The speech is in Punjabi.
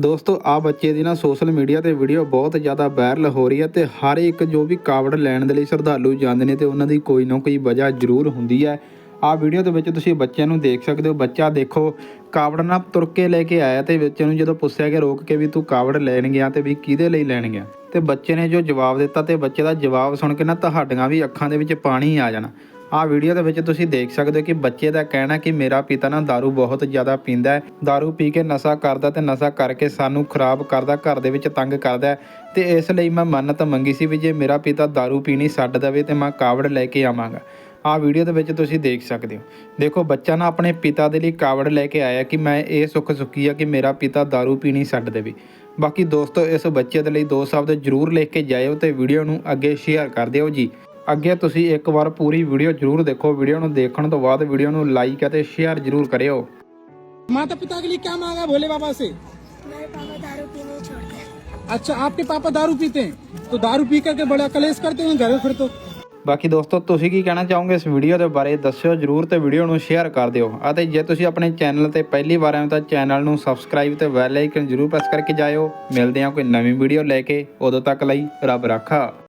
ਦੋਸਤੋ ਆ ਬੱਚੇ ਦੀ ਨਾ ਸੋਸ਼ਲ ਮੀਡੀਆ ਤੇ ਵੀਡੀਓ ਬਹੁਤ ਜ਼ਿਆਦਾ ਵਾਇਰਲ ਹੋ ਰਹੀ ਹੈ ਤੇ ਹਰ ਇੱਕ ਜੋ ਵੀ ਕਾਵੜ ਲੈਣ ਦੇ ਲਈ ਸ਼ਰਧਾਲੂ ਜਾਂਦੇ ਨੇ ਤੇ ਉਹਨਾਂ ਦੀ ਕੋਈ ਨਾ ਕੋਈ ਵਜ੍ਹਾ ਜ਼ਰੂਰ ਹੁੰਦੀ ਹੈ। ਆ ਵੀਡੀਓ ਦੇ ਵਿੱਚ ਤੁਸੀਂ ਬੱਚਿਆਂ ਨੂੰ ਦੇਖ ਸਕਦੇ ਹੋ। ਬੱਚਾ ਦੇਖੋ, ਕਾਵੜ ਨਾਲ ਤੁਰ ਕੇ ਲੈ ਕੇ ਆਇਆ ਤੇ ਬੱਚੇ ਨੂੰ ਜਦੋਂ ਪੁੱਛਿਆ ਕਿ ਰੋਕ ਕੇ ਵੀ ਤੂੰ ਕਾਵੜ ਲੈਣ ਗਿਆ ਤੇ ਵੀ ਕਿਹਦੇ ਲਈ ਲੈਣ ਗਿਆ? ਤੇ ਬੱਚੇ ਨੇ ਜੋ ਜਵਾਬ ਦਿੱਤਾ ਤੇ ਬੱਚੇ ਦਾ ਜਵਾਬ ਸੁਣ ਕੇ ਨਾ ਤੁਹਾਡੀਆਂ ਵੀ ਅੱਖਾਂ ਦੇ ਵਿੱਚ ਪਾਣੀ ਆ ਜਾਣਾ। ਆ ਵੀਡੀਓ ਦੇ ਵਿੱਚ ਤੁਸੀਂ ਦੇਖ ਸਕਦੇ ਹੋ ਕਿ ਬੱਚੇ ਦਾ ਕਹਿਣਾ ਕਿ ਮੇਰਾ ਪਿਤਾ ਨਾ दारू ਬਹੁਤ ਜ਼ਿਆਦਾ ਪੀਂਦਾ ਹੈ दारू ਪੀ ਕੇ ਨਸ਼ਾ ਕਰਦਾ ਤੇ ਨਸ਼ਾ ਕਰਕੇ ਸਾਨੂੰ ਖਰਾਬ ਕਰਦਾ ਘਰ ਦੇ ਵਿੱਚ ਤੰਗ ਕਰਦਾ ਹੈ ਤੇ ਇਸ ਲਈ ਮੈਂ ਮੰਨਤ ਮੰਗੀ ਸੀ ਵੀ ਜੇ ਮੇਰਾ ਪਿਤਾ दारू ਪੀਣੀ ਛੱਡ ਦੇਵੇ ਤੇ ਮੈਂ ਕਾਵੜ ਲੈ ਕੇ ਆਵਾਂਗਾ ਆ ਵੀਡੀਓ ਦੇ ਵਿੱਚ ਤੁਸੀਂ ਦੇਖ ਸਕਦੇ ਹੋ ਦੇਖੋ ਬੱਚਾ ਨਾ ਆਪਣੇ ਪਿਤਾ ਦੇ ਲਈ ਕਾਵੜ ਲੈ ਕੇ ਆਇਆ ਕਿ ਮੈਂ ਇਹ ਸੁੱਖ ਸੁੱਖੀ ਆ ਕਿ ਮੇਰਾ ਪਿਤਾ दारू ਪੀਣੀ ਛੱਡ ਦੇਵੇ ਬਾਕੀ ਦੋਸਤੋ ਇਸ ਬੱਚੇ ਦੇ ਲਈ ਦੋ ਸ਼ਬਦ ਜ਼ਰੂਰ ਲਿਖ ਕੇ ਜਾਇਓ ਤੇ ਵੀਡੀਓ ਨੂੰ ਅੱਗੇ ਸ਼ੇਅਰ ਕਰ ਦਿਓ ਜੀ ਅੱਗੇ ਤੁਸੀਂ ਇੱਕ ਵਾਰ ਪੂਰੀ ਵੀਡੀਓ ਜ਼ਰੂਰ ਦੇਖੋ ਵੀਡੀਓ ਨੂੰ ਦੇਖਣ ਤੋਂ ਬਾਅਦ ਵੀਡੀਓ ਨੂੰ ਲਾਈਕ ਅਤੇ ਸ਼ੇਅਰ ਜ਼ਰੂਰ ਕਰਿਓ माता पिता के लिए क्या मांगा भोले बाबा से मेरे पापा दारू पीने छोड़ते अच्छा आपके पापा दारू पीते हैं तो दारू पी करके बड़ा कलेश करते हैं घर में फिर तो ਬਾਕੀ ਦੋਸਤੋ ਤੁਸੀਂ ਕੀ ਕਹਿਣਾ ਚਾਹੋਗੇ ਇਸ ਵੀਡੀਓ ਦੇ ਬਾਰੇ ਦੱਸਿਓ ਜਰੂਰ ਤੇ ਵੀਡੀਓ ਨੂੰ ਸ਼ੇਅਰ ਕਰ ਦਿਓ ਅਤੇ ਜੇ ਤੁਸੀਂ ਆਪਣੇ ਚੈਨਲ ਤੇ ਪਹਿਲੀ ਵਾਰ ਆਏ ਹੋ ਤਾਂ ਚੈਨਲ ਨੂੰ ਸਬਸਕ੍ਰਾਈਬ ਤੇ ਬੈਲ ਆਈਕਨ ਜਰੂਰ ਪ੍ਰੈਸ ਕਰਕੇ ਜਾਇਓ ਮਿਲਦੇ ਹਾਂ ਕੋਈ ਨਵੀਂ ਵੀਡੀਓ ਲੈ ਕੇ ਉਦੋਂ ਤੱਕ ਲਈ ਰੱਬ ਰਾਖਾ